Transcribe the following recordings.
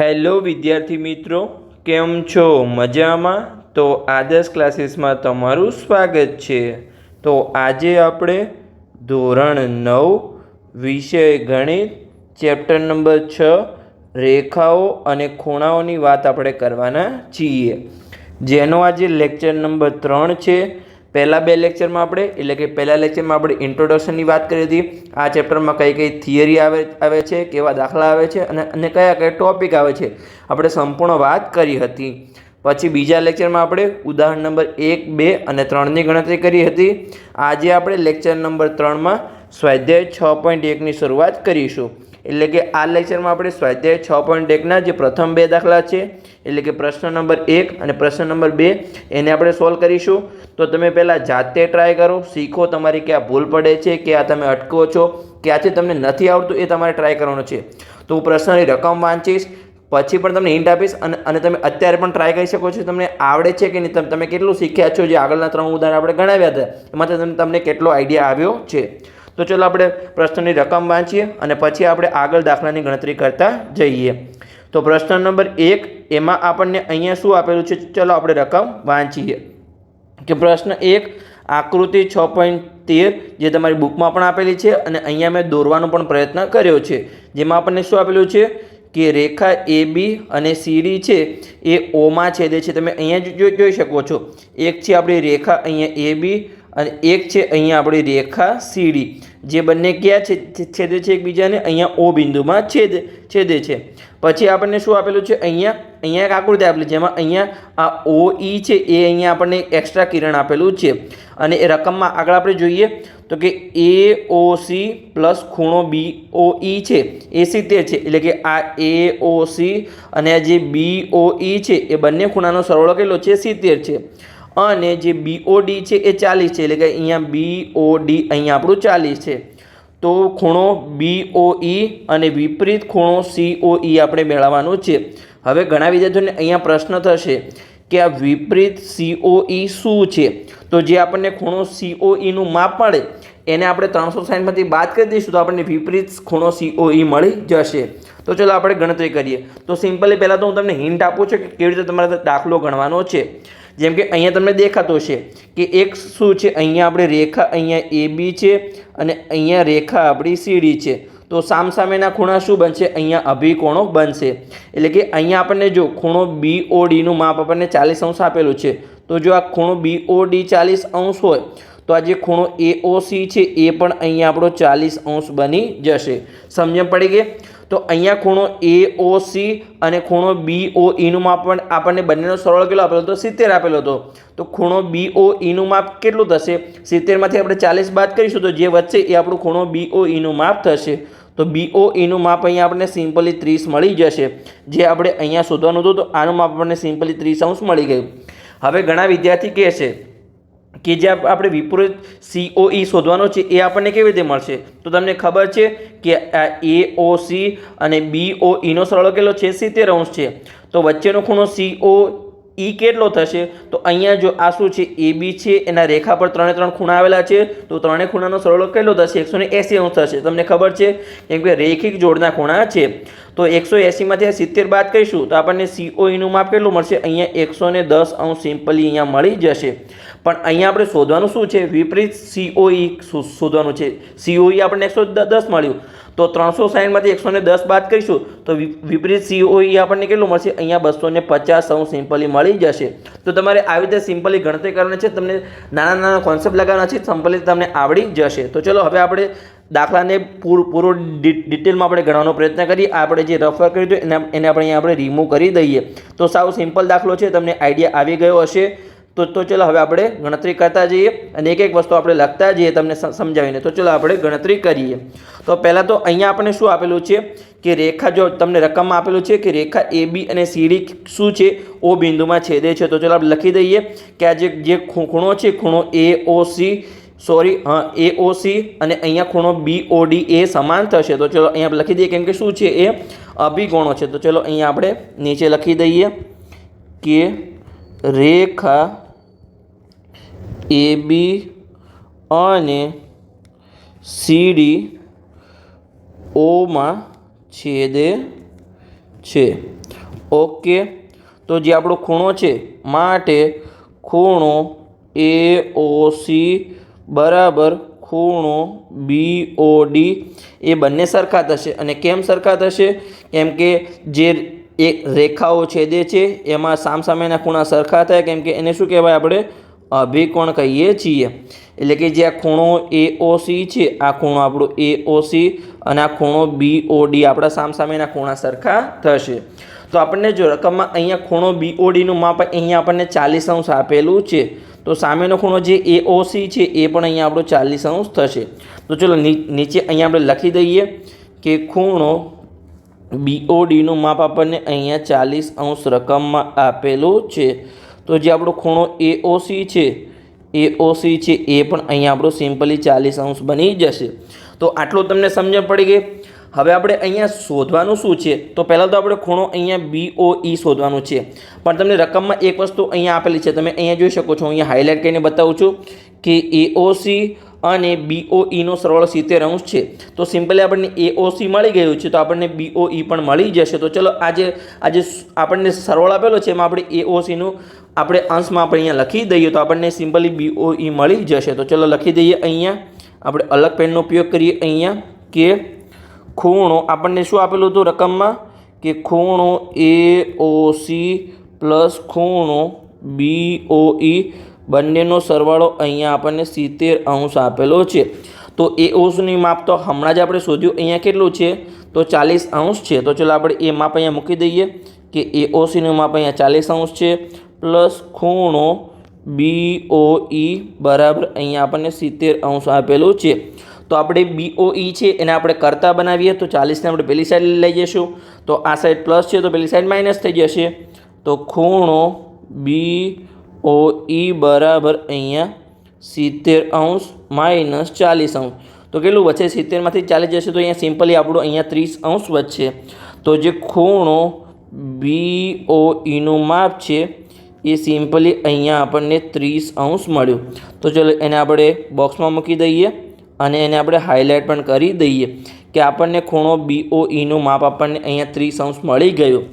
Hello વિદ્યાર્થી મિત્રો, કેમ છો? મજામાં? તો આદર્શ ક્લાસીસમાં તમારું સ્વાગત છે. તો આજે આપણે ધોરણ નવ, વિષય ગણિત, ચેપ્ટર નંબર છ, રેખાઓ અને ખૂણાઓની વાત આપણે કરવાના છીએ. જેનો આજે લેક્ચર નંબર ત્રણ છે પહેલાં બે લેક્ચરમાં આપણે, એટલે કે પહેલા લેક્ચરમાં આપણે ઇન્ટ્રોડક્શનની વાત કરી હતી. આ ચેપ્ટરમાં કઈ કઈ થિયરી આવે આવે છે, કેવા દાખલા આવે છે અને અને કયા કયા ટોપિક આવે છે. આપણે સંપૂર્ણ વાત કરી હતી. પછી બીજા લેક્ચરમાં આપણે ઉદાહરણ નંબર એક, બે અને ત્રણની ગણતરી કરી હતી. આજે આપણે લેક્ચર નંબર ત્રણમાં સ્વાધ્યાય છ પોઈન્ટ એકની શરૂઆત કરીશું. એટલે કે આ લેક્ચરમાં આપણે સ્વાધ્યાય છ પોઈન્ટ એકના જે પ્રથમ બે દાખલા છે, એટલે કે પ્રશ્ન નંબર એક અને પ્રશ્ન નંબર બે, એને આપણે સોલ્વ કરીશું. તો તમે પહેલાં જાતે ટ્રાય કરો, શીખો તમારી ક્યાં ભૂલ પડે છે, કે આ તમે અટકો છો ક્યાંથી તમને નથી આવડતું એ તમારે ટ્રાય કરવાનું છે. તો હું પ્રશ્નની રકમ વાંચીશ, પછી પણ તમને હિન્ટ આપીશ, અને અને તમે અત્યારે પણ ટ્રાય કરી શકો છો, તમને આવડે છે કે નહીં, તમે કેટલું શીખ્યા છો, જે આગળના ત્રણ ઉદાહરણ આપણે ગણાવ્યા હતા, એમાંથી તમને કેટલો આઈડિયા આવ્યો છે. તો ચલો આપણે પ્રશ્નની રકમ વાંચીએ અને પછી આપણે આગળ દાખલાની ગણતરી કરતા જઈએ. તો પ્રશ્ન નંબર એક, એમાં આપણને અહીંયા શું આપેલું છે? ચલો આપણે રકમ વાંચીએ. કે પ્રશ્ન એક, આકૃતિ છ પોઈન્ટ તેર જે તમારી બુકમાં પણ આપેલી છે અને અહીંયા મેં દોરવાનો પણ પ્રયત્ન કર્યો છે. જેમાં આપણને શું આપેલું છે? કે રેખા એ બી અને સીડી છે, એ ઓમાં છેદે છે. તમે અહીંયા જોઈ શકો છો. એક છે આપણી રેખા, અહીંયા એ બી અને એક છે અહીંયા આપણી રેખા સીડી. જે બંને ક્યાં છે? છેદે છે એકબીજાને. અહીંયા ઓ બિંદુમાં છેદ, છેદે છે. પછી આપણને શું આપેલું છે? અહીંયા અહીંયા એક આકૃતિ આપેલી જેમાં અહીંયા આ ઓ, ઈ છે, એ અહીંયા આપણને એક્સ્ટ્રા કિરણ આપેલું છે. અને એ રકમમાં આગળ આપણે જોઈએ તો કે એ, ઓ, સી પ્લસ ખૂણો બી, ઓ, ઈ છે. એ સિત્તેર છે. એટલે કે આ એ, ઓ, સી અને આ જે બી, ઓ, ઈ છે, એ બંને ખૂણાનો સરવાળો કેટલો છે? સિત્તેર છે. અને જે બીઓડી છે એ ચાલીસ છે, એટલે કે અહીંયા બીઓડી અહીંયા આપણું ચાલીસ છે. તો ખૂણો બીઓઈ અને વિપરીત ખૂણો સીઓઈ આપણે મેળવવાનું છે. હવે ઘણા વિદ્યાર્થીઓને અહીંયા પ્રશ્ન થશે કે આ વિપરીત સીઓઈ શું છે? તો જે આપણને ખૂણો સીઓઈનું માપ મળે, એને આપણે ત્રણસો સાઠમાંથી બાદ કરી દઈશું તો આપણને વિપરીત ખૂણો સીઓઈ મળી જશે. તો ચલો આપણે ગણતરી કરીએ. તો સિમ્પલી પહેલાં તો હું તમને હિન્ટ આપું છું કે કેવી રીતે તમારે દાખલો ગણવાનો છે. જેમ કે અહીંયા તમને દેખાતો છે કે એક શું છે? અહીંયા આપણે રેખા અહીંયા એ બી છે અને અહીંયા રેખા આપણી સીડી છે. તો સામસામેના ખૂણા શું બનશે? અહીંયા અભિકોણો બનશે. એટલે કે અહીંયા આપણને જો ખૂણો બી ઓ ડીનું માપ આપણને ચાલીસ અંશ આપેલું છે. તો જો આ ખૂણો બી ઓ ડી ચાલીસ અંશ હોય, તો આ જે ખૂણો એ ઓ સી છે, એ પણ અહીંયા આપણો ચાલીસ અંશ બની જશે. સમજણ પડી ગઈ? તો અહીંયા ખૂણો એ ઓ સી અને ખૂણો બી ઓ ઈનું માપ પણ આપણને બંનેનો સરળ કેટલો આપેલો હતો? સિત્તેર આપેલો હતો. તો ખૂણો બી ઓ ઈનું માપ કેટલું થશે? સિત્તેરમાંથી આપણે ચાલીસ બાદ કરીશું તો જે વધશે એ આપણું ખૂણો બી ઓ ઈનું માપ થશે. તો બી ઓ ઈનું માપ અહીંયા આપણને સિમ્પલી ત્રીસ મળી જશે. જે આપણે અહીંયા શોધવાનું હતું તો આનું માપ આપણને સિમ્પલી ત્રીસ અંશ મળી ગયું. હવે ઘણા વિદ્યાર્થી કહે છે કે જે આપણે વિપરીત સીઓઈ શોધવાનો છે, એ આપણને કેવી રીતે મળશે? તો તમને ખબર છે કે આ એ ઓ સી અને બી ઓ ઈનો સરળ કેટલો છે? સિત્તેર અંશ છે. તો વચ્ચેનો ખૂણો સીઓ ઈ કેટલો થશે? તો અહીંયા જો આ શું છે? એ બી છે, એના રેખા પર ત્રણે ત્રણ ખૂણા આવેલા છે. તો ત્રણે ખૂણાનો સરળો કેટલો થશે? એકસો ને એંસી અંશ થશે. તમને ખબર છે કેમ કે રેખિક જોડના ખૂણા છે. તો એકસો એંસીમાંથી સિત્તેર બાદ કરીશું, તો આપણને સીઓઈનું માપ કેટલું મળશે? અહીંયા એકસો ને દસ અંશ સિમ્પલી અહીંયા મળી જશે. પણ અહીંયા આપણે શોધવાનું શું છે? વિપરીત સીઓઈ શોધવાનું છે. સીઓઈ આપણને એકસો દસ મળ્યું. તો ત્રણસો સાઠમાંથી એકસો ને દસ બાદ કરીશું, તો વિપરીત સીઓઈ આપણને કેટલું મળશે? અહીંયા બસો ને પચાસ સૌ સિમ્પલી મળી જશે. તો તમારે આવી રીતે સિમ્પલી ગણતરી કરવાની છે. તમને નાના નાના કોન્સેપ્ટ લગાવવાના છે. સિમ્પલી તમને આવડી જશે. તો ચલો, હવે આપણે દાખલાને પૂરું, પૂરો ડિટેલમાં આપણે ગણવાનો પ્રયત્ન કરીએ. આપણે જે રફર કર્યું હતું, એને એને આપણે અહીંયા આપણે રિમૂવ કરી દઈએ. તો સાવ સિમ્પલ દાખલો છે. તમને આઈડિયા આવી ગયો હશે. તો તો ચલો હવે આપણે ગણતરી કરતા જઈએ અને એક એક વસ્તુ આપણે લખતા જઈએ તમને સમજાવીને. તો ચલો આપણે ગણતરી કરીએ. તો પહેલાં તો અહીંયા આપણને શું આપેલું છે? કે રેખા જો તમને રકમમાં આપેલું છે કે રેખા એ બી અને સીડી શું છે? ઓ બિંદુમાં છેદે છે. તો ચલો આપણે લખી દઈએ કે આ જે ખૂણો છે, ખૂણો A O C sorry A O C અને અહીંયા ખૂણો બી ઓ ડી એ સમાન થશે. તો ચલો અહીંયા લખી દઈએ કેમ કે શું છે? એ અભિકોણો છે. તો ચલો અહીંયા આપણે નીચે લખી દઈએ કે રેખા એ બી અને સીડી ઓમાં છેદે છે. ઓકે તો જે આપણો ખૂણો છે, માટે ખૂણો એ ઓ સી બરાબર ખૂણો બી ઓ ડી એ બંને સરખા થશે. અને કેમ સરખા થશે? કેમ કે જે એક રેખાઓ છેદે છે, એમાં સામસામેના ખૂણા સરખા થાય. કેમ કે એને શું કહેવાય આપણે? અભિકોણ કહીએ છીએ. એટલે કે જે આ ખૂણો એ ઓ છે, આ ખૂણો આપણો એ ઓ અને આ ખૂણો બી ઓ ડી આપણા સામસામેના ખૂણા સરખા થશે. તો આપણને જો રકમમાં અહીંયા ખૂણો બી ઓ ડીનું માપ અહીંયા આપણને ચાલીસ અંશ આપેલું છે, તો સામેનો ખૂણો જે એ ઓ છે, એ પણ અહીંયા આપણો ચાલીસ અંશ થશે. તો ચલો નીચે અહીંયા આપણે લખી દઈએ કે ખૂણો બીઓડીનું માપ આપણને અહીંયા ચાલીસ અંશ રકમમાં આપેલું છે. તો જે આપણો ખૂણો એઓસી છે એઓસી છે, એ પણ અહીંયા આપણો સિમ્પલી ચાલીસ અંશ બની જશે. તો આટલું તમને સમજણ પડી ગઈ. હવે આપણે અહીંયા શોધવાનું શું છે? તો પહેલાં તો આપણે ખૂણો અહીંયા ઈ શોધવાનું છે. પણ તમને રકમમાં એક વસ્તુ અહીંયા આપેલી છે. તમે અહીંયા જોઈ શકો છો. અહીંયા હાઇલાઇટ કરીને બતાવું છું કે એઓસી અને બીઓઈનો સરવાળો સિત્તેર અંશ છે. તો સિમ્પલી આપણને એઓસી મળી ગયું છે, તો આપણને બીઓઈ પણ મળી જશે. તો ચલો આજે આજે આપણને સરવાળો આપેલો છે, એમાં આપણે એઓસીનું આપણે અંશમાં આપણે અહીંયા લખી દઈએ, તો આપણને સિમ્પલી બીઓઈ મળી જશે. તો ચલો લખી દઈએ અહીંયા. આપણે અલગ પેનનો ઉપયોગ કરીએ અહીંયા, કે ખૂણો, આપણને શું આપેલું હતું રકમમાં? કે ખૂણો એ ઓ સી પ્લસ ખૂણો બી ઓ ઈ બંનેનો સરવાળો અહીંયા આપણને સિત્તેર અંશ આપેલો છે. તો એ ઓસની માપ તો હમણાં જ આપણે શોધ્યું. અહીંયા કેટલું છે? તો ચાલીસ અંશ છે. તો ચલો આપણે એ માપ અહીંયા મૂકી દઈએ કે એ ઓસીનું માપ અહીંયા ચાલીસ અંશ છે પ્લસ ખૂણો બી ઓ ઈ બરાબર અહીંયા આપણને સિત્તેર અંશ આપેલું છે. તો આપણે બીઓઈ છે એને આપણે કરતા બનાવીએ તો ચાલીસને આપણે પેલી સાઈડ લઈ જઈશું. તો આ સાઈડ પ્લસ છે તો પેલી સાઈડ માઇનસ થઈ જશે. તો ખૂણો બી ઓ ઈ બરાબર અહીંયા સિત્તેર અંશ માઇનસ ચાલીસ અંશ. તો કેટલું વચ્ચે સિત્તેરમાંથી ચાલીસ જશે તો અહીંયા સિમ્પલી આપણું અહીંયા ત્રીસ અંશ વધશે. તો જે ખૂણો બી ઓ ઈનું માપ છે, એ સિમ્પલી અહીંયા આપણને ત્રીસ અંશ મળ્યું. તો ચલો એને આપણે બોક્સમાં મૂકી દઈએ અને એને આપણે હાઇલાઇટ પણ કરી દઈએ કે આપણને ખૂણો બી ઓ ઈનું માપ આપણને અહીંયા ત્રીસ અંશ મળી ગયું.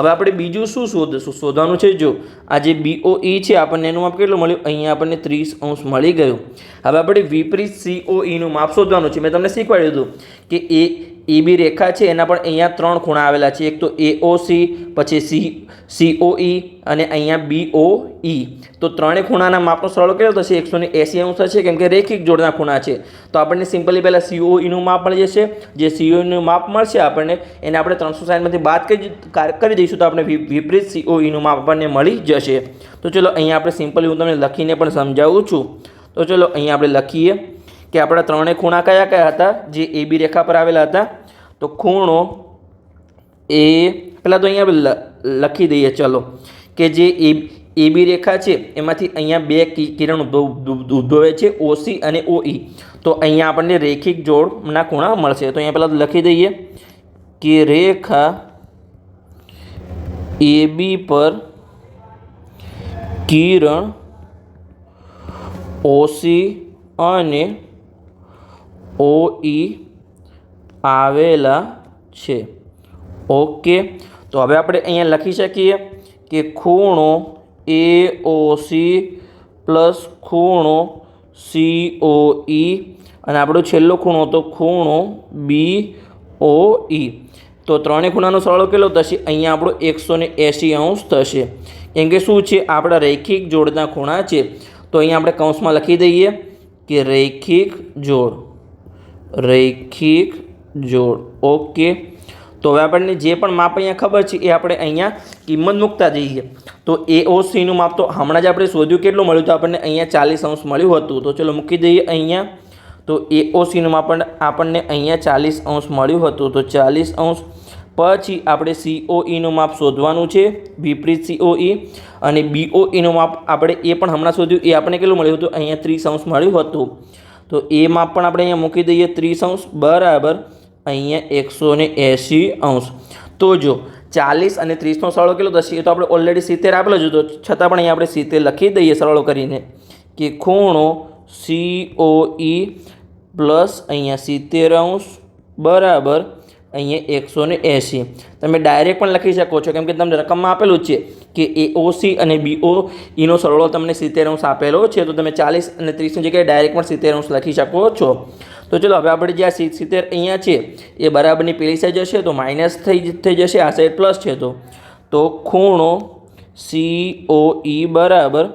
હવે આપણે બીજું શું શોધશું શોધવાનું છે? જો, આ જે બીઓઈ ઈ છે, આપણને એનું માપ કેટલું મળ્યું? અહીંયા આપણને ત્રીસ અંશ મળી ગયું. હવે આપણે વિપરીત સીઓઈનું માપ શોધવાનું છે. મેં તમને શીખવાડ્યું હતું કે એ એ બી રેખા છે, એના પણ અહીંયા ત્રણ ખૂણા આવેલા છે. એક તો એઓ સી પછી સી સીઓઈ અને અહીંયા બીઓ ઈ તો ત્રણેય ખૂણાના માપનો સરળ કેટલો થશે? એકસો ને એંસી અંશ થશે, કેમ કે રેખિક જોડના ખૂણા છે. તો આપણને સિમ્પલી પહેલાં સીઓઈનું માપ મળી જશે. જે સીઓઈનું માપ મળશે આપણને, એને આપણે ત્રણસો સાઠમાંથી બાદ કરી કરી દઈશું તો આપણે વિપરીત સીઓઈનું માપ આપણને મળી જશે. તો ચલો, અહીંયા આપણે સિમ્પલી હું તમને લખીને પણ સમજાવું છું. તો ચલો, અહીંયા આપણે લખીએ. કે આપણા ત્રણેય ખૂણા કયા કયા હતા? જે એ બી રેખા પર આવેલા હતા. તો ખૂણો એ પહેલાં તો અહીંયા લખી દઈએ, ચલો. કે જે એ એ બી રેખા છે, એમાંથી અહીંયા બે કિરણ ઉદ્ભવે છે, ઓસી અને ઓઈ. તો અહીંયા આપણને રેખિક જોડના ખૂણા મળશે. તો અહીંયા પહેલાં લખી દઈએ કે રેખા એ બી પર કિરણ ઓસી અને ઓઈ આવેલા છે. ઓકે, તો હવે આપણે અહીંયા લખી શકીએ કે ખૂણો એ ઓ સી પ્લસ ખૂણો સી ઓ ઈ અને આપણો છેલ્લો ખૂણો તો ખૂણો બી ઓ ઈ તો ત્રણેય ખૂણાનો સરવાળો કેટલો થશે? અહીંયા આપણો એકસો ને એંશી અંશ થશે. કેમ કે શું છે? આપણા રૈખિક જોડના ખૂણા છે. તો અહીંયા આપણે કૌંસમાં લખી દઈએ કે રૈખિક જોડ. રૈખિક જોડ ઓકે તો હવે આપણને જે પણ માપ અહીંયા ખબર છે, એ આપણે અહીંયા કિંમત મૂકતા જઈએ. તો એ ઓ સીનું માપ તો હમણાં જ આપણે શોધ્યું, કેટલું મળ્યું તો આપણને અહીંયા ચાલીસ અંશ મળ્યું હતું. તો ચલો મૂકી દઈએ અહીંયા. તો એ ઓ સીનું માપ આપણને અહીંયા ચાલીસ અંશ મળ્યું હતું. તો ચાલીસ અંશ. પછી આપણે સીઓઈનું માપ શોધવાનું છે, વિપરીત સીઓઈ અને બીઓઈનું માપ આપણે એ પણ હમણાં શોધ્યું, એ આપણને કેટલું મળ્યું હતું? અહીંયા ત્રીસ અંશ મળ્યું હતું. તો એમાં પણ આપણે અહીંયા મૂકી દઈએ ત્રીસ અંશ, બરાબર. અહીંયા એકસો ને એંશી અંશ. તો જો, ચાલીસ અને ત્રીસનો સરળો કેટલો થશે? એ તો આપણે ઓલરેડી સિત્તેર આપેલો જ હતો. છતાં પણ અહીંયા આપણે સિત્તેર લખી દઈએ સરળો કરીને કે ખૂણો સી ઓ ઈ પ્લસ અહીંયા સિત્તેર અંશ, બરાબર. અહીંયા એકસો ને એંસી તમે ડાયરેક્ટ પણ લખી શકો છો. કેમ કે તમને રકમમાં આપેલું છે કે એ ઓસી અને બીઓ ઈનો સરળો તમને સિત્તેર અંશ આપેલો છે. તો તમે ચાલીસ અને ત્રીસની જગ્યાએ ડાયરેક્ટ પણ સિત્તેર અંશ લખી શકો છો. તો ચલો, હવે આપણે જે આ સિત્તેર અહીંયા છે, એ બરાબરની પેલી સાઈડ જશે. તો માઇનસ થઈ થઈ જશે. આ સાઈડ પ્લસ છે તો. તો ખૂણો સી ઓ ઈ બરાબર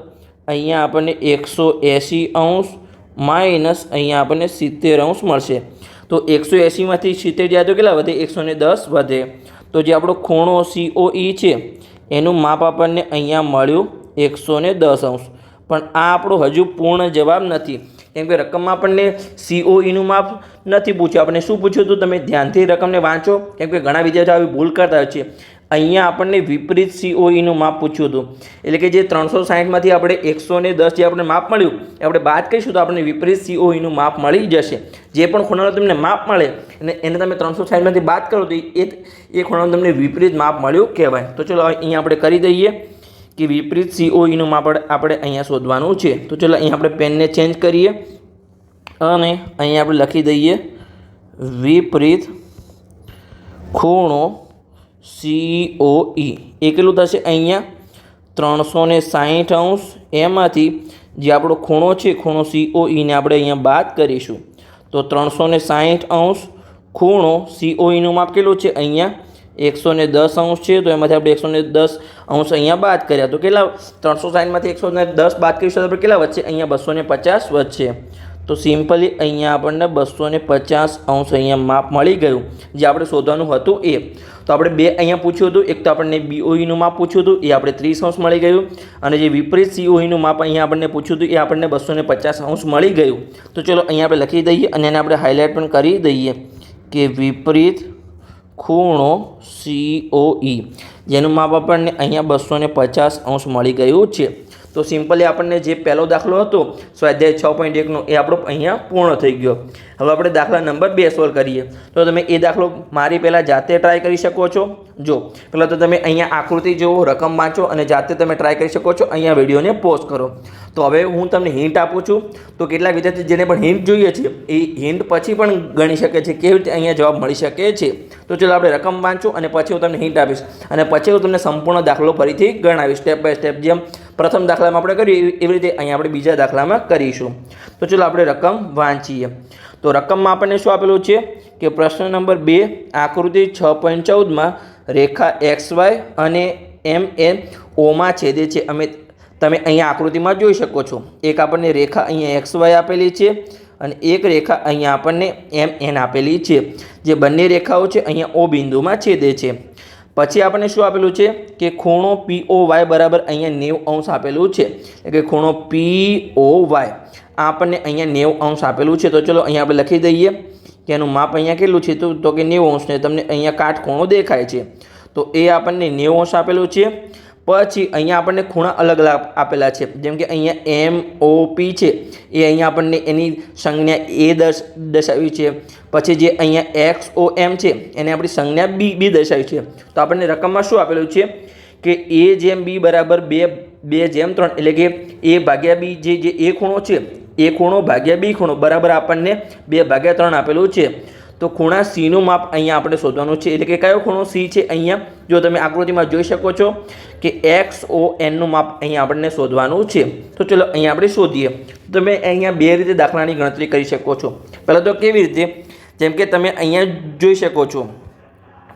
અહીંયા આપણને એકસો એંસી અંશ માઇનસ અહીંયા આપણને સિત્તેર અંશ મળશે. તો એકસો એંસીમાંથી સિત્તેર જાય તો કેટલા વધે? એકસો દસ વધે. તો જે આપણો ખૂણો સીઓ ઈ છે, એનું માપ આપણને અહીંયા મળ્યું એકસો દસ અંશ. પણ આ આપણો હજુ પૂર્ણ જવાબ નથી. કેમ કે રકમમાં આપણને સીઓઈનું માપ નથી પૂછ્યું. આપણે શું પૂછ્યું હતું? તમે ધ્યાનથી રકમને વાંચો. કેમ કે ઘણા વિદ્યાર્થીઓ આવી ભૂલ કરતા હોય છે. અહીંયા આપણને વિપરીત સીઓઈનું માપ પૂછ્યું હતું. એટલે કે જે ત્રણસો સાહીઠમાંથી આપણે એકસો ને દસ જે આપણે માપ મળ્યું, એ આપણે બાદ કરીશું તો આપણને વિપરીત સીઓઈનું માપ મળી જશે. જે પણ ખૂણાનો તમને માપ મળે, અને એને તમે ત્રણસો સાહીઠમાંથી બાદ કરો તો એ એ ખૂણાનું તમને વિપરીત માપ મળ્યું કહેવાય. તો ચલો અહીંયા આપણે કરી દઈએ કે વિપરીત સીઓઈનું માપ આપણે અહીંયા શોધવાનું છે. તો ચલો અહીંયા આપણે પેનને ચેન્જ કરીએ, અને અહીંયા આપણે લખી દઈએ વિપરીત ખૂણો સીઓઈ એ કેટલું થશે અહીંયા ત્રણસો ને સાહીઠ અંશ. એમાંથી જે આપણો ખૂણો છે, ખૂણો સીઓઈને આપણે અહીંયા બાદ કરીશું. તો ત્રણસો ને સાહીઠ અંશ. ખૂણો સીઓઈનું માપ કેટલું છે? અહીંયા એકસો ને દસ અંશ છે. તો એમાંથી આપણે એકસો ને દસ અંશ અહીંયા બાદ કર્યા. તો કેટલા? ત્રણસો સાઠમાંથી એકસો ને દસ બાદ કરીશું તો આપણે કેટલા વધશે? અહીંયા બસો ને પચાસ વધશે. તો સિમ્પલી અહીંયા આપણને બસો ને પચાસ અંશ અહીંયા માપ મળી ગયું. જે આપણે શોધવાનું હતું એ. તો આપણે બે અહીંયા પૂછ્યું હતું. એક તો આપણને બીઓઈનું માપ પૂછ્યું હતું. એ આપણે ત્રીસ અંશ મળી ગયું. અને જે વિપરીત સીઓઈનું માપ અહીંયા આપણને પૂછ્યું હતું, એ આપણને બસો પચાસ અંશ મળી ગયું. તો ચલો અહીંયા આપણે લખી દઈએ અને એને આપણે હાઇલાઇટ પણ કરી દઈએ કે વિપરીત ખૂણો સીઓઈ જેનું માપ આપણને અહીંયા બસો પચાસ અંશ મળી ગયું છે. તો સિમ્પલી આપણને જે પહેલો દાખલો હતો, સ્વાધ્યાય છ પોઈન્ટ એકનો, એ આપણો અહીંયા પૂર્ણ થઈ ગયો. હવે આપણે દાખલા નંબર બે સોલ્વ કરીએ. તો તમે એ દાખલો મારી પહેલાં જાતે ટ્રાય કરી શકો છો. જો, પહેલાં તો તમે અહીંયા આકૃતિ જુઓ રકમ વાંચો અને જાતે તમે ટ્રાય કરી શકો છો. અહીંયા વિડીયોને પોઝ કરો. તો હવે હું તમને હિન્ટ આપું છું. તો કેટલાક વિદ્યાર્થી જેને પણ હિન્ટ જોઈએ છે, એ હિન્ટ પછી પણ ગણી શકે છે, કેવી રીતે અહીંયા જવાબ મળી શકે છે. તો ચલો આપણે રકમ વાંચો અને પછી હું તમને હિન્ટ આપીશ. અને પછી હું તમને સંપૂર્ણ દાખલો ફરીથી ગણાવીશ સ્ટેપ બાય સ્ટેપ જેમ પ્રથમ દાખલામાં આપણે કરીએ, એવી રીતે અહીંયા આપણે બીજા દાખલામાં કરીશું. તો ચલો આપણે રકમ વાંચીએ. તો રકમમાં આપણને શું આપેલું છે? કે પ્રશ્ન નંબર બે, આકૃતિ છ પોઈન્ટ ચૌદમાં રેખા એક્સ વાય અને એમ એન ઓમાં છેદે છે. અમે તમે અહીંયા આકૃતિમાં જોઈ શકો છો. એક આપણને રેખા અહીંયા એક્સ વાય આપેલી છે અને એક રેખા અહીંયા આપણને એમ એન આપેલી છે. જે બંને રેખાઓ છે, અહીંયા ઓ બિંદુમાં છેદે છે. પછી આપણને શું આપેલું છે? કે ખૂણો પી ઓ વાય બરાબર અહીંયા નેવ અંશ આપેલું છે. એટલે કે ખૂણો પી ઓ વાય. આપણને અહીંયા નેવ અંશ આપેલું છે. તો ચલો અહીંયા આપણે લખી દઈએ કે એનું માપ અહીંયા કેટલું છે? તો તો કે નેવ અંશ ને તમને અહીંયા કાટખૂણો દેખાય છે. તો એ આપણને નેવ અંશ આપેલું છે. પછી અહીંયા આપણને ખૂણા અલગ આપેલા છે. જેમ કે અહીંયા એમ, ઓ, પી છે. એ અહીંયા આપણને એની સંજ્ઞા એ દર્શ દર્શાવી છે. પછી જે અહીંયા એક્સ, ઓ, એમ છે, એને આપણી સંજ્ઞા બી બી દર્શાવી છે. તો આપણને રકમમાં શું આપેલું છે? કે એ જેમ બી બરાબર બે બે જેમ ત્રણ, એટલે કે એ ભાગ્યા બી જે જે એ ખૂણો છે, એ ખૂણો ભાગ્યા બી ખૂણો બરાબર આપણને બે ભાગ્યા ત્રણ આપેલું છે. તો ખૂણા સીનું માપ અહીંયા આપણે શોધવાનું છે. એટલે કે કયો ખૂણો સી છે અહીંયા? જો તમે આકૃતિમાં જોઈ શકો છો કે એક્સ ઓ એનનું માપ અહીંયા આપણને શોધવાનું છે. તો ચલો અહીંયા આપણે શોધીએ. તમે અહીંયા બે રીતે દાખલાની ગણતરી કરી શકો છો. પહેલાં તો કેવી રીતે? જેમ કે તમે અહીંયા જોઈ શકો છો.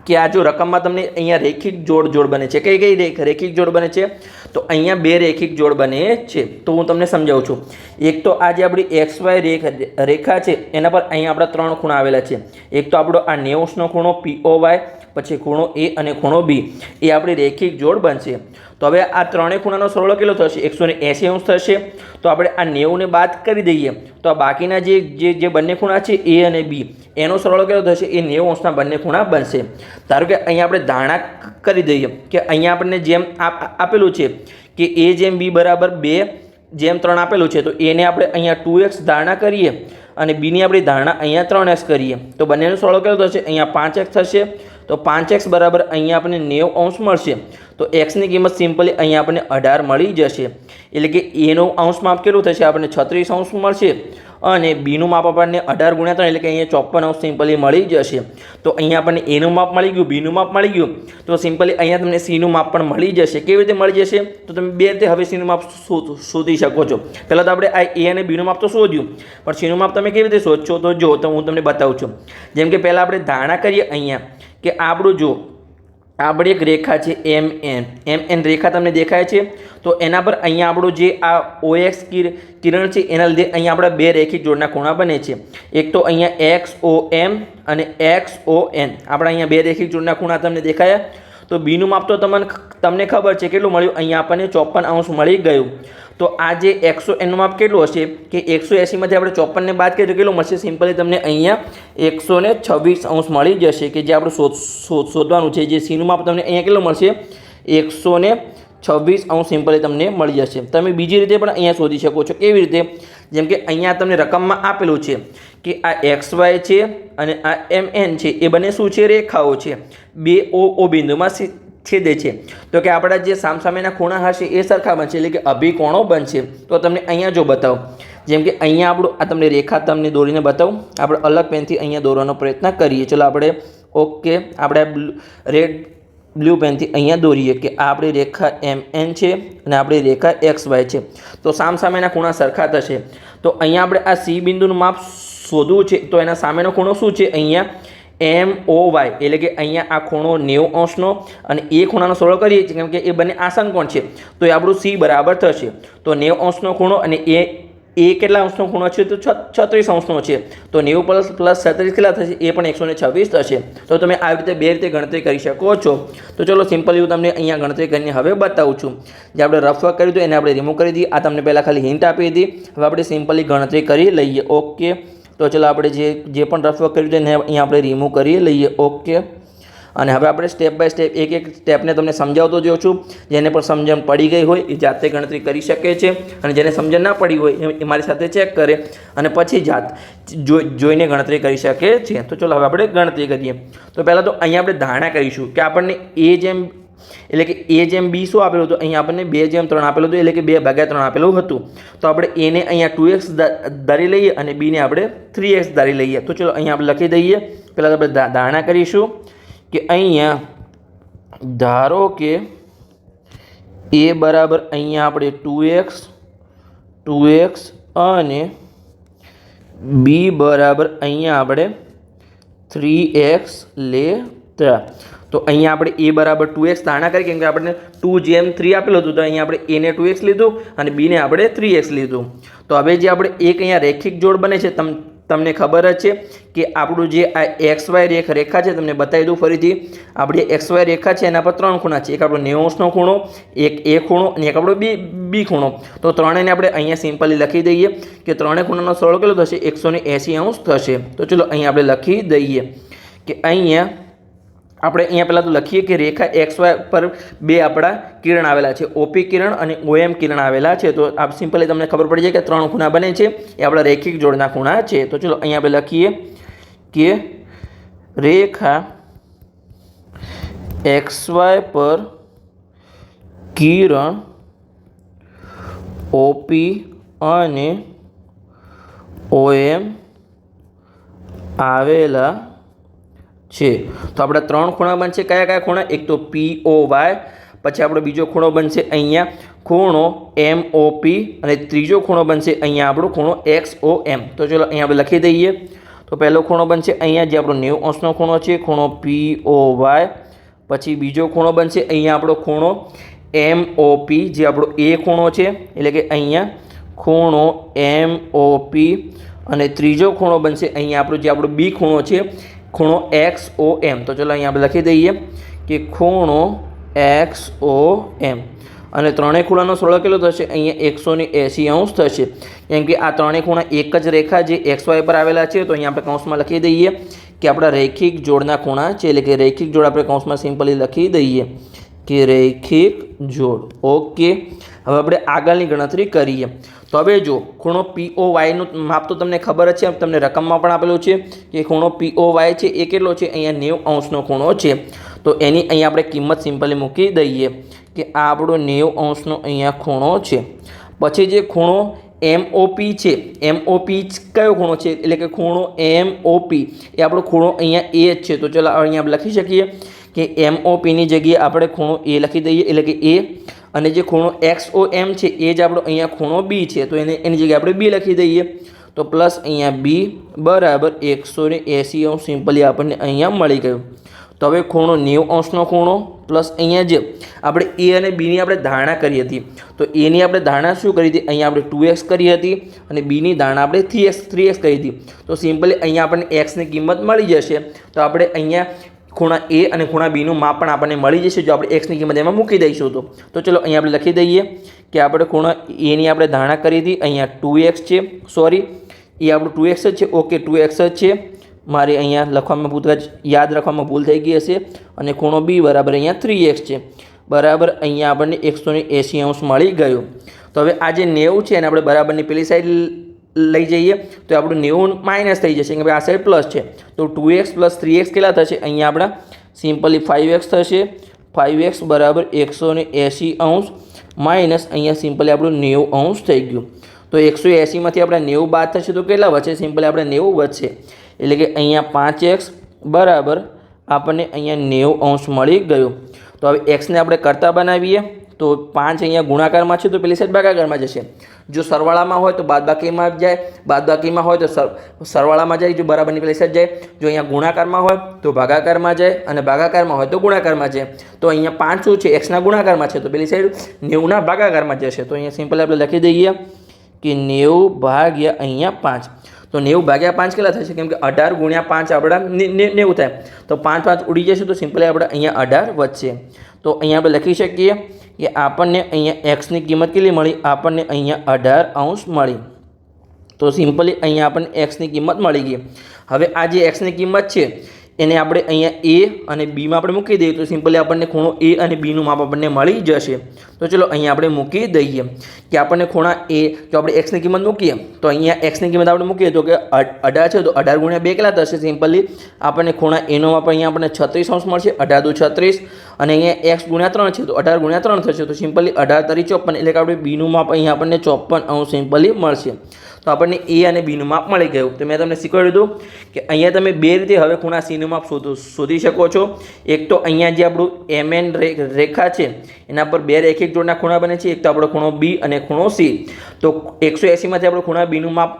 કે આ જો રકમમાં તમને અહીંયા રેખિક જોડ જોડ બને છે. કઈ કઈ રેખ રેખિક જોડ બને છે? તો અહીંયા બે રેખિક જોડ બને છે. તો હું તમને સમજાવું છું. એક તો આ જે આપણી એક્સ વાય રેખા છે, એના પર અહીંયા આપણા ત્રણ ખૂણા આવેલા છે. એક તો આપણો આ નેવુંસનો ખૂણો પીઓ વાય પછી ખૂણો એ અને ખૂણો બી, એ આપણી રેખિક જોડ બનશે. તો હવે આ ત્રણેય ખૂણાનો સરળો કેટલો થશે? એકસો ને એંસી અંશ થશે. તો આપણે આ નેવુંને બાદ કરી દઈએ. તો આ બાકીના જે જે બંને ખૂણા છે, એ અને બી, એનો સરળો કેટલો થશે? એ નેવું અંશના બંને ખૂણા બનશે. ધારો કે અહીંયા આપણે ધારણા કરી દઈએ કે અહીંયા આપણને જેમ આપેલું છે કે એ જેમ બી બરાબર બે, જેમ ત્રણ આપેલું છે, તો એને આપણે અહીંયા ટુ એક્સ ધારણા કરીએ અને બીની આપણી ધારણા અહીંયા ત્રણ એક્સ કરીએ. તો બંનેનો સરળો કેટલો થશે? અહીંયા પાંચ એક્સ થશે. તો પાંચ એક્સ બરાબર અહીંયા આપણને નેવ અંશ મળશે. તો એક્સની કિંમત સિમ્પલી અહીંયા આપણને અઢાર મળી જશે. એટલે કે એનો અંશ માપ કેટલું થશે? આપણને છત્રીસ અંશ મળશે અને બીનું માપ આપણને અઢાર ગુણ્યા ત્રણ એટલે કે અહીંયા ચોપન અંશ સિમ્પલી મળી જશે. તો અહીંયા આપણને એનું માપ મળી ગયું બીનું માપ મળી ગયું. તો સિમ્પલી અહીંયા તમને સીનું માપ પણ મળી જશે. કેવી રીતે મળી જશે? તો તમે બે રીતે હવે સીનું માપ શોધી શકો છો. પહેલાં તો આપણે આ એ અને બીનું માપ તો શોધ્યું. પણ સીનું માપ તમે કેવી રીતે શોધશો? તો જો, તો હું તમને બતાવું છું. જેમ કે પહેલાં આપણે ધારણા કરીએ અહીંયા. કે આપણું જો આપણી એક રેખા છે, એમ એન. એમ એન રેખા તમને દેખાય છે. તો એના પર અહીંયા આપણું જે આ ઓએક્સ કિરણ છે, એના લીધે અહીંયા આપણા બે રેખિક જોડના ખૂણા બને છે. એક તો અહીંયા એક્સ ઓ એમ અને એક્સ ઓ એન. આપણા અહીંયા બે રેખિક જોડના ખૂણા તમને દેખાયા. તો બીનું માપ તો તમને તમને ખબર છે, કેટલું મળ્યું? અહીંયા આપણને ચોપન અંશ મળી ગયું. તો આ જે એકસો એનું માપ કેટલું હશે? કે એકસો એંસીમાંથી આપણે ચોપનને બાદ કરીએ તો કેટલું મળશે? સિમ્પલી તમને અહીંયા એકસો ને છવ્વીસ અંશ મળી જશે, કે જે આપણે શોધ શોધ- શોધવાનું છે, જે સીનું માપ તમને અહીંયા કેટલું મળશે? એકસો ને છવ્વીસ અંશ સિમ્પલી તમને મળી જશે. તમે બીજી રીતે પણ અહીંયા શોધી શકો છો. કેવી રીતે જેમ કે અહીંયા તમને રકમમાં આપેલું છે કે આ એક્સ વાય છે અને આ એમ એન છે. એ બંને શું છે? રેખાઓ છે. બે ઓ ઓ બિંદુમાં છેદે છે. તો કે આપણા જે સામસામેના ખૂણા હશે એ સરખા બનશે એટલે કે અભિકોણો બનશે. તો તમને અહીંયા જો બતાવો. જેમ કે અહીંયા આપણું, આ તમને રેખા તમને દોરીને બતાવું. આપણે અલગ પેનથી અહીંયા દોરવાનો પ્રયત્ન કરીએ. ચલો આપણે ઓકે, આપણે રેડ બ્લુ પેનથી અહીંયા દોરીએ કે આ આપણી રેખા એમ એન છે અને આપણી રેખા એક્સ વાય છે. તો સામસામેના ખૂણા સરખા થશે. તો અહીંયા આપણે આ સી બિંદુનું માપ શોધવું છે. તો એના સામેનો ખૂણો શું છે? અહીંયા એમ ઓ વાય એટલે કે અહીંયા આ ખૂણો નેવું અંશનો અને એ ખૂણાનો સરળ કરીએ છીએ, કેમ કે એ બંને આસન કોણ છે? તો એ આપણું સી બરાબર થશે. તો નેવું અંશનો ખૂણો અને એ એ કેટલા અંશનો ખૂણો છે? તો છત્રીસ અંશનો છે. તો નેવું પ્લસ પ્લસ છત્રીસ કેટલા થશે? એ પણ એકસો છવ્વીસ થશે. તો તમે આવી રીતે બે રીતે ગણતરી કરી શકો છો. તો ચલો સિમ્પલી હું તમને અહીંયા ગણતરી કરીને હવે બતાવું છું. જે આપણે રફ કર્યું હતું, એને આપણે રિમૂવ કરી દીધી. આ તમને પહેલાં ખાલી હિન્ટ આપી હતી હવે આપણે સિમ્પલી ગણતરી કરી લઈએ. ઓકે તો ચલો આપણે જે જે પણ રફ કર્યું છે એને અહીંયા આપણે રિમૂવ કરી લઈએ ઓકે અને હવે આપણે સ્ટેપ બાય સ્ટેપ એક એક સ્ટેપને તમને સમજાવતો જોઉં છું. જેને પણ સમજણ પડી ગઈ હોય એ જાતે ગણતરી કરી શકે છે. અને જેને સમજણ ના પડી હોય એ- મારી સાથે ચેક કરે. અને પછી જાત જોઈને ગણતરી કરી શકે છે. તો ચલો હવે આપણે ગણતરી કરીએ. તો પહેલાં તો અહીંયા આપણે ધારણા કરીશું કે આપણને એ જેમ એટલે કે એ જેમ બી શું આપેલું હતું? અહીંયા આપણને બે જેમ ત્રણ આપેલું હતું, એટલે કે બે ભાગ્યા ત્રણ આપેલું હતું. તો આપણે એને અહીંયા ટુ એક્સ ધારી લઈએ અને બીને આપણે થ્રી એક્સ ધારી લઈએ. તો ચલો અહીંયા આપણે લખી દઈએ. પહેલાં તો આપણે ધારણા કરીશું કે અહીંયા ધારો કે એ બરાબર અહીંયા આપણે ટુ એક્સ ટુ એક્સ અને બી બરાબર અહીંયા આપણે થ્રી એક્સ લેતા. તો અહીંયા આપણે એ બરાબર ટુ એક્સ ધારણા કરી કેમ કે આપણને ટુ જેમ થ્રી આપેલું હતું, તો અહીંયા આપણે એને ટુ એક્સ લીધું અને બીને આપણે થ્રી એક્સ લીધું. તો હવે જે આપણે એક અહીંયા રેખિક જોડ બને છે, તમ, તમને ખબર જ છે કે આપણું જે આ એક્સ વાય રેખ, રેખા છે, તમને બતાવી દઉં ફરીથી. આપણી એક્સ વાય રેખા છે, એના પર ત્રણ ખૂણા છે. એક આપણો નેવસનો ખૂણો, એક એ ખૂણો અને એક આપણો બી બી ખૂણો. તો ત્રણેયને આપણે અહીંયા સિમ્પલી લખી દઈએ કે ત્રણેય ખૂણાનો સરળ કેટલો થશે? એકસો ને એંસી અંશ થશે. તો ચલો અહીંયા આપણે લખી દઈએ કે અહીંયા આપણે અહીંયા પહેલાં તો લખીએ કે રેખા એક્સ વાય પર બે આપણા કિરણ આવેલા છે. ઓપી કિરણ અને ઓએમ કિરણ આવેલા છે. તો આ સિમ્પલી તમને ખબર પડી જાય કે ત્રણ ખૂણા બને છે. એ આપણા રેખિક જોડના ખૂણા છે. તો ચલો અહીંયા આપણે લખીએ કે રેખા એક્સ વાય પર કિરણ ઓપી અને ઓએમ આવેલા છે. તો આપણા ત્રણ ખૂણા બનશે કયા કયા ખૂણા? એક તો પી ઓ વાય પછી આપણો બીજો ખૂણો બનશે અહીંયા ખૂણો એમ ઓ પી અને ત્રીજો ખૂણો બનશે અહીંયા આપણો ખૂણો એક્સ ઓ એમ તો ચલો અહીંયા આપણે લખી દઈએ. તો પહેલો ખૂણો બનશે અહીંયા જે આપણો નેવું અંશનો ખૂણો છે, ખૂણો પી ઓ વાય પછી બીજો ખૂણો બનશે અહીંયા આપણો ખૂણો એમ ઓ પી જે આપણો એ ખૂણો છે, એટલે કે અહીંયા ખૂણો એમ ઓ પી અને ત્રીજો ખૂણો બનશે અહીંયા આપણો જે આપણો બી ખૂણો છે ખૂણો એક્સ ઓ એમ તો ચલો અહીંયા આપણે લખી દઈએ કે ખૂણો એક્સ ઓ એમ અને ત્રણેય ખૂણાનો સરળ કેટલો થશે? અહીંયા એકસો ને એંસી અંશ થશે. કેમ કે આ ત્રણેય ખૂણા એક જ રેખા જે એક્સ વાય પર આવેલા છે, તો અહીંયા આપણે કૌંસમાં લખી દઈએ કે આપણા રૈખિક જોડના ખૂણા છે, એટલે કે રૈખિક જોડ આપણે કૌંસમાં સિમ્પલી લખી દઈએ કે રૈખિક જોડ. ઓકે. હવે આપણે આગળની ગણતરી કરીએ. હવે જો ખૂણો પી ઓ વાયનું માપ તો તમને ખબર જ છે તમને રકમમાં પણ આપેલું છે કે ખૂણો પી ઓ વાય છે, એ કેટલો છે? અહીંયા નેવ અંશનો ખૂણો છે. તો એની અહીંયા આપણે કિંમત સિમ્પલી મૂકી દઈએ કે આ આપણો નેવ અંશનો અહીંયા ખૂણો છે. પછી જે ખૂણો એમ ઓપી છે એમ ઓપી કયો ખૂણો છે? એટલે કે ખૂણો એમ ઓપી એ આપણો ખૂણો અહીંયા એ જ છે. તો ચલો, અહીંયા આપણે લખી શકીએ કે એમ ઓપીની જગ્યાએ આપણે ખૂણો એ લખી દઈએ. એટલે કે એ અને જે ખૂણો એક્સ ઓ એમ છે, એ જ આપણો અહીંયા ખૂણો બી છે, તો એને, એની જગ્યાએ આપણે બી લખી દઈએ. તો પ્લસ અહીંયા બી બરાબર એકસો ને એંસી અંશ સિમ્પલી આપણને અહીંયા મળી ગયું. તો હવે ખૂણો નેવું અંશનો ખૂણો, પ્લસ અહીંયા જે આપણે એ અને બીની આપણે ધારણા કરી હતી. તો એની આપણે ધારણા શું કરી હતી? અહીંયા આપણે ટુ એક્સ કરી હતી અને બીની ધારણા આપણે થ્રી એક્સ થ્રી એક્સ કરી હતી. તો સિમ્પલી અહીંયા આપણને એક્સની કિંમત મળી જશે. તો આપણે અહીંયા ખૂણા એ અને ખૂણા બીનું માપ પણ આપણને મળી જશે જો આપણે એક્સની કિંમત એમાં મૂકી દઈશું તો. તો ચલો અહીંયા આપણે લખી દઈએ કે આપણે ખૂણા એની આપણે ધારણા કરી હતી. અહીંયા ટુ એક્સ છે. સોરી એ આપણું ટુ એક્સ જ છે. ઓકે ટુ એક્સ જ છે. મારે અહીંયા લખવામાં ભૂલ યાદ રાખવામાં ભૂલ થઈ ગઈ હશે. અને ખૂણો બી બરાબર અહીંયા થ્રી એક્સ છે. બરાબર અહીંયા આપણને એકસો ને એંશી અંશ મળી ગયું. તો હવે આ જે નેવું છે એને આપણે બરાબરની પેલી સાઈડ લઈ જઈએ. તો આપણું નેવું માઇનસ થઈ જશે. કે ભાઈ આ સાઈડ પ્લસ છે. તો two X plus three X કેટલા થશે? અહીંયા આપણા સિમ્પલી ફાઇવ એક્સ થશે. ફાઇવ એક્સ બરાબર એકસો ને એંસી અંશ માઇનસ અહીંયા સિમ્પલી આપણું નેવું અંશ થઈ ગયું. તો એકસો એંસીમાંથી આપણે નેવું બાદ થશે તો કેટલા વધશે? સિમ્પલી આપણે નેવું વધશે. એટલે કે અહીંયા પાંચ એક્સ બરાબર આપણને અહીંયા નેવું અંશ મળી ગયું. તો હવે એક્સને આપણે કરતા બનાવીએ. તો પાંચ અહીંયા ગુણાકારમાં છે તો પેલી સાઈડ ભાગાકારમાં જશે. જો સરવાળામાં હોય તો બાદબાકીમાં જાય, બાદબાકીમાં હોય તો સર, સરવાળામાં જાય, જો બરાબરની પેલી સાઈડ જાય, જો અહીંયા ગુણાકારમાં હોય તો ભાગાકારમાં જાય અને ભાગાકારમાં હોય તો ગુણાકારમાં જાય. તો અહીંયા પાંચ શું છે? એક્સના ગુણાકારમાં છે તો પેલી સાઈડ નેવુંના ભાગાકારમાં જશે. તો અહીંયા સિમ્પલ આપણે લખી દઈએ કે નેવું ભાગ્યા અહીંયા પાંચ. તો નેવું ભાગ્યા પાંચ કેટલા થશે કેમ કે અઢાર ગુણ્યા પાંચ આપણા નેવું થાય. તો પાંચ પાંચ ઉડી જશે તો સિમ્પલી આપણે અહીંયા અઢાર વધશે. તો અહીંયા આપણે લખી શકીએ કે આપણને અહીંયા એક્સની કિંમત કેટલી મળી? આપણને અહીંયા અઢાર અંશ મળી. તો સિમ્પલી અહીંયા આપણને એક્સની કિંમત મળી ગઈ. હવે આ જે એક્સની કિંમત છે એને આપણે અહીંયા એ અને બીમાં આપણે મૂકી દઈએ તો સિમ્પલી આપણને ખૂણો એ અને બીનું માપ આપણને મળી જશે. તો ચલો અહીંયા આપણે મૂકી દઈએ કે આપણને ખૂણા એ જો આપણે એક્સની કિંમત મૂકીએ. તો અહીંયા એક્સની કિંમત આપણે મૂકીએ તો કે અઢ- અઢાર છે, તો અઢાર ગુણ્યા બે કેટલા થશે સિમ્પલી? આપણને ખૂણા એનો માપ અહીંયા આપણને છત્રીસ અંશ મળશે, અઢાર દુ છત્રીસ. અને અહીંયા એક્સ ગુણ્યા ત્રણ છે, તો અઢાર ગુણ્યા ત્રણ થશે, તો સિમ્પલી અઢાર તરી ચોપન, એટલે કે આપણે બીનું માપ અહીંયા આપણને ચોપન અંશ સિમ્પલી મળશે. તો આપણને એ અને બીનું માપ મળી ગયું. તો મેં તમને શીખવાડ્યું હતું કે અહીંયા તમે બે રીતે હવે ખૂણા સીનું માપ શોધો શકો છો. એક તો અહીંયા જે આપણું એમ એન રેખા છે, એના પર બે રેખિક જોડના ખૂણા બને છે. એક તો આપણો ખૂણો બી અને ખૂણો સી. તો એકસો એંસીમાંથી આપણે ખૂણા બીનું માપ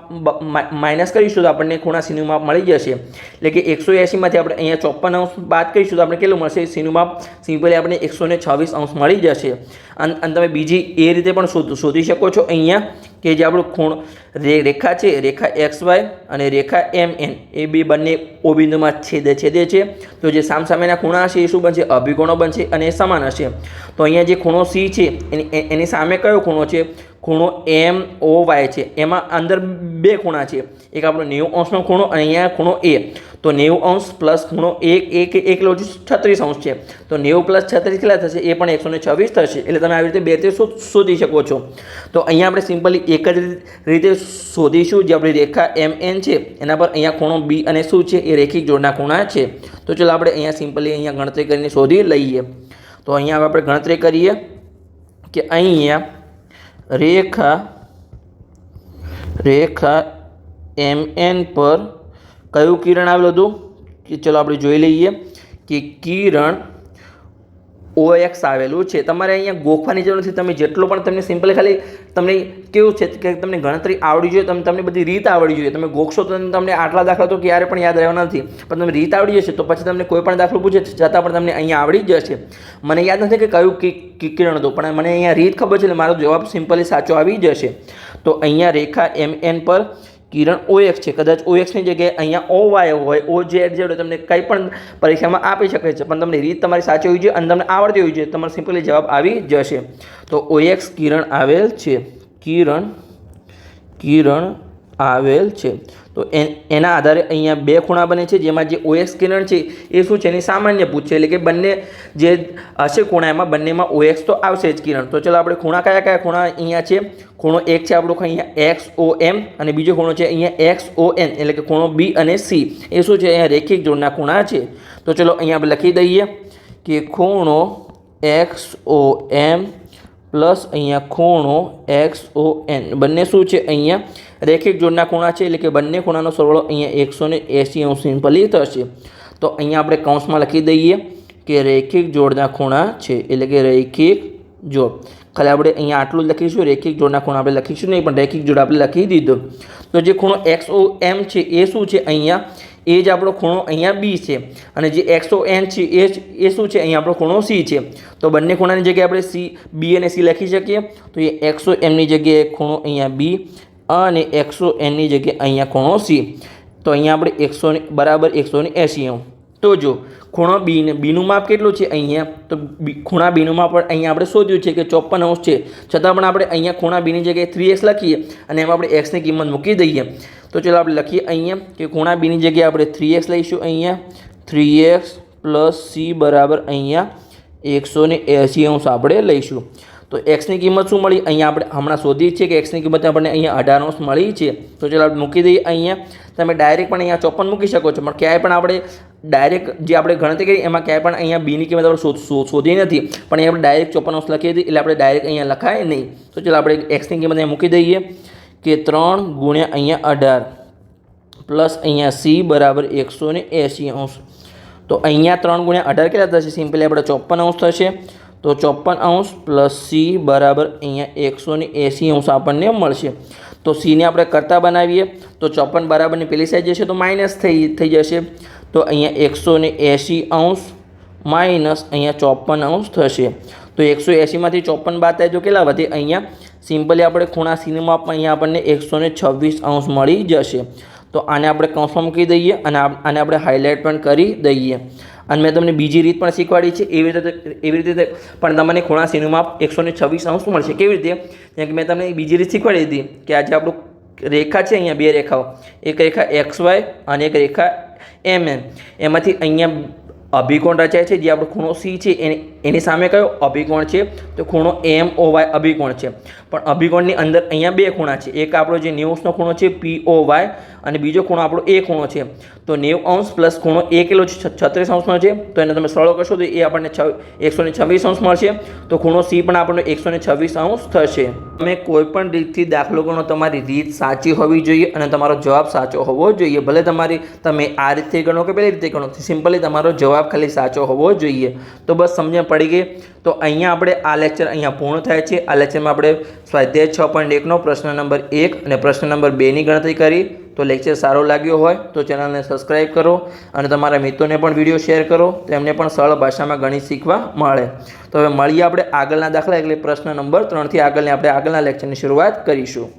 માઇનસ કરીશું તો આપણને ખૂણા સીનું માપ મળી જશે. એટલે કે એકસો એંસીમાંથી આપણે અહીંયા ચોપન અંશ બાદ કરીશું તો આપણે કેટલું મળશે? સીનું માપ સિમ્પલી આપણે એકસો છવ્વીસ અંશ મળી જશે. અને તમે બીજી એ રીતે પણ શોધ શોધી શકો છો. અહીંયા કે જે આપણું ખૂણ રેખા છે, રેખા એક્સ વાય અને રેખા એમ એન, એ બી બંને ઓ છેદે છેદે છે. તો જે સામસામેના ખૂણા હશે એ શું બનશે? અભિગુણો બનશે અને એ સમાન હશે. તો અહીંયા જે ખૂણો સી છે, એની એની સામે કયો ખૂણો છે? ખૂણો એમ ઓ વાય છે. એમાં અંદર બે ખૂણા છે. એક આપણો નેવું અંશનો ખૂણો અને અહીંયા ખૂણો એ. તો નેવું અંશ પ્લસ ખૂણો એક એક એક એટલો છત્રીસ અંશ છે. તો નેવું પ્લસ છત્રીસ કેટલા થશે? એ પણ એકસો છવ્વીસ થશે. એટલે તમે આવી રીતે બે રીતે શોધી શકો છો. તો અહીંયા આપણે સિમ્પલી એક જ રીતે શોધીશું જે આપણી રેખા એમ એન છે. એના પર અહીંયા ખૂણો બી અને શું છે? એ રેખિક જોડના ખૂણા છે. તો ચલો આપણે અહીંયા સિમ્પલી અહીંયા ગણતરી કરીને શોધી લઈએ. તો અહીંયા આપણે ગણતરી કરીએ કે અહીંયા રેખા રેખા એમ એન પર કયું કિરણ આવેલું હતું? કે ચલો આપણે જોઈ લઈએ કે કિરણ ઓ એક્સ આવેલું છે. તમારે અહીંયા ગોખવાની જરૂર નથી. તમે જેટલો પણ તમને સિમ્પલ ખાલી તમને કેવું છે કે તમને ગણતરી આવડવી જોઈએ, તમે, તમને બધી રીત આવડવી જોઈએ. તમે ગોખશો તો તમને આટલા દાખલા તો ક્યારે પણ યાદ રહેવાના નથી. પણ તમે રીત આવડી જશે તો પછી તમને કોઈ પણ દાખલો પૂછે છતાં પણ તમને અહીંયા આવડી જશે. મને યાદ નથી કે કયું કી- કિરણ હતું, પણ મને અહીંયા રીત ખબર છે એટલે મારો જવાબ સિમ્પલી સાચો આવી જશે. તો અહીંયા રેખા એમ, એન પર કિરણ ઓ એક્સ છે. કદાચ ઓ એક્સની જગ્યાએ અહીંયા ઓ વાય હોય ઓ જે જેડ તમને કંઈ પણ પરીક્ષામાં આપી શકે છે. પણ તમને રીત તમારી સાચી હોવી જોઈએ અને તમને આવડતી હોવી જોઈએ. તમારે સિમ્પલી જવાબ આવી જશે. તો ઓ એક્સ કિરણ આવેલ છે. કિરણ કિરણ આવેલ છે. તો એન- આધારે અહીંયા બે ખૂણા બને છે. જેમાં જે ઓએક્સ કિરણ છે, એ શું છે? એની સામાન્ય પૂછ છે. એટલે કે બંને જે હશે ખૂણા એમાં, બંનેમાં ઓએક્સ તો આવશે જ કિરણ. તો ચલો આપણે ખૂણા કયા કયા ખૂણા અહીંયા છે? ખૂણો એક છે આપણો અહીંયા એક્સ ઓ એમ અને બીજો ખૂણો છે અહીંયા એક્સ ઓ એન એટલે કે ખૂણો બી અને સી એ શું છે? અહીંયા રેખિક જોડના ખૂણા છે. તો ચલો અહીંયા આપણે લખી દઈએ કે ખૂણો એક્સ ઓ એમ પ્લસ અહીંયા ખૂણો એક્સ ઓ એન બંને શું છે અહીંયા? રેખિક જોડના ખૂણા છે, એટલે કે બંને ખૂણાનો સરવાળો અહીંયા એકસો ને એંસી અંશની થશે તો અહીંયા આપણે કૌંસમાં લખી દઈએ કે રેખિક જોડના ખૂણા છે, એટલે કે રેખિક જોડ. ખાલી આપણે અહીંયા આટલું લખીશું રેખિક જોડના ખૂણા આપણે લખીશું નહીં, પણ રેખિક જોડ આપણે લખી દીધો. તો જે ખૂણો એક્સઓ એમ છે, એ શું છે અહીંયા? એ જ આપણો ખૂણો અહીંયા બી છે. અને જે એક્સો એન છે, એ એ શું છે અહીંયા આપણો ખૂણો સી છે. તો બંને ખૂણાની જગ્યાએ આપણે સી, બી અને સી લખી શકીએ. તો એ એક્સો એમની જગ્યાએ ખૂણો અહીંયા બી અને એકસો એનની જગ્યાએ અહીંયા ખૂણો સી તો અહીંયા આપણે એકસો બરાબર એકસો ને એંસી એમ. તો જો, ખૂણો બીને બીનું માપ કેટલું છે અહીંયા? તો ખૂણા બીનું માપ અહીંયા આપણે શોધ્યું છે કે ચોપન અંશ છે. છતાં પણ આપણે અહીંયા ખૂણા બીની જગ્યાએ થ્રી એક્સ લખીએ અને એમાં આપણે એક્સની કિંમત મૂકી દઈએ. તો ચલો આપણે લખીએ અહીંયા કે ખૂણા બીની જગ્યાએ આપણે થ્રી એક્સ લઈશું અહીંયા. થ્રી એક્સ પ્લસ સી બરાબર અહીંયા એકસો ને એંસી અંશ આપણે લઈશું. તો એક્સની કિંમત શું મળી? અહીંયા આપણે હમણાં શોધી છે કે એક્સની કિંમત આપણને અહીંયા અઢાર અંશ મળી છે. તો ચાલો મૂકી દઈએ અહીંયા. તમે ડાયરેક્ટ પણ અહીંયા ચોપન મૂકી શકો છો, પણ ક્યાંય પણ આપણે ડાયરેક્ટ જે આપણે ગણતરી કરી, એમાં ક્યાંય પણ અહીંયા બીની કિંમત આપણે શોધી નથી. પણ અહીંયા આપણે ડાયરેક્ટ ચોપન અંશ લખી હતી એટલે આપણે ડાયરેક્ટ અહીંયા લખાય નહીં. તો ચાલો આપણે એક્સની કિંમત અહીંયા મૂકી દઈએ કે ત્રણ ગુણ્યા અહીંયા અઢાર પ્લસ અહીંયા સી બરાબર એકસો ને એંશી અંશ. તો અહીંયા ત્રણ ગુણ્યા અઢાર કેટલા થશે? સિમ્પલી આપણે ચોપન અંશ થશે. તો ચોપન અંશ પ્લસ સી બરાબર અહીંયા એકસો ને એંસી અંશ આપણને મળશે. તો સીને આપણે કરતા બનાવીએ. તો ચોપન બરાબરની પેલી સાઈડ જશે તો માઇનસ થઈ થઈ જશે. તો અહીંયા એકસો ને એંસી અંશ માઇનસ અહીંયા ચોપન અંશ થશે. તો એકસો એંસીમાંથી ચોપન બાદ થાય તો કેટલા વધે? અહીંયા સિમ્પલી આપણે ખૂણા સિનેમામાં અહીંયા આપણને એકસો ને છવ્વીસ અંશ મળી જશે. તો આને આપણે કન્ફર્મ કરી દઈએ અને આને આપણે હાઇલાઇટ પણ કરી દઈએ. અને મેં તમને બીજી રીત પણ શીખવાડી છે. એવી રીતે એવી રીતે પણ તમને ખૂણા સિનેમા એકસો ને છવ્વીસ અંશ મળશે. કેવી રીતે? જેમ કે મેં તમને બીજી રીત શીખવાડી દીધી કે આજે આપણું રેખા છે અહીંયા બે રેખાઓ. એક રેખા એક્સ વાય અને એક રેખા એમ એમ. એમાંથી અહીંયા અભિકોણ રચાય છે, જે આપણો ખૂણો સી છે, એની એની સામે કયો? અભિકોણ છે. તો ખૂણો એમ ઓ વાય અભિકોણ છે. પણ અભિકોણની અંદર અહીંયા બે ખૂણા છે. એક આપણો જે નેવુંસનો ખૂણો છે પી ઓ વાય અને બીજો ખૂણો આપણો એ ખૂણો છે. તો નેવું અંશ પ્લસ ખૂણો એ કિલો છત્રીસ અંશનો છે. તો એને તમે સરળ કરશો તો એ આપણને છ એકસો ને છવ્વીસ અંશ મળશે. તો ખૂણો સી પણ આપણને એકસો ને છવ્વીસ અંશ થશે. તમે કોઈ પણ રીતથી દાખલો ગણો તમારી રીત સાચી હોવી જોઈએ અને તમારો જવાબ સાચો હોવો જોઈએ. ભલે તમારી તમે આ રીતે ગણો કે પેલી રીતે ગણો. સિમ્પલી તમારો જવાબ ખાલી સાચો હોવો જોઈએ. તો બસ સમજણ પડી ગઈ. તો અહીંયા આપણે આ લેક્ચર અહીંયા પૂર્ણ થાય છે. આ લેક્ચરમાં આપણે સ્વાધ્યાય છ પોઈન્ટ એકનો પ્રશ્ન નંબર એક અને પ્રશ્ન નંબર બેની ગણતરી કરી. તો લેક્ચર સારો લાગ્યો હોય તો ચેનલને સબસ્ક્રાઈબ કરો અને તમારા મિત્રોને પણ વીડિયો શેર કરો. તો એમને પણ સરળ ભાષામાં ગણિત શીખવા મળે. તો હવે મળીએ આપણે આગળના દાખલા એટલે પ્રશ્ન નંબર ત્રણથી આગળની આપણે આગળના લેક્ચરની શરૂઆત કરીશું.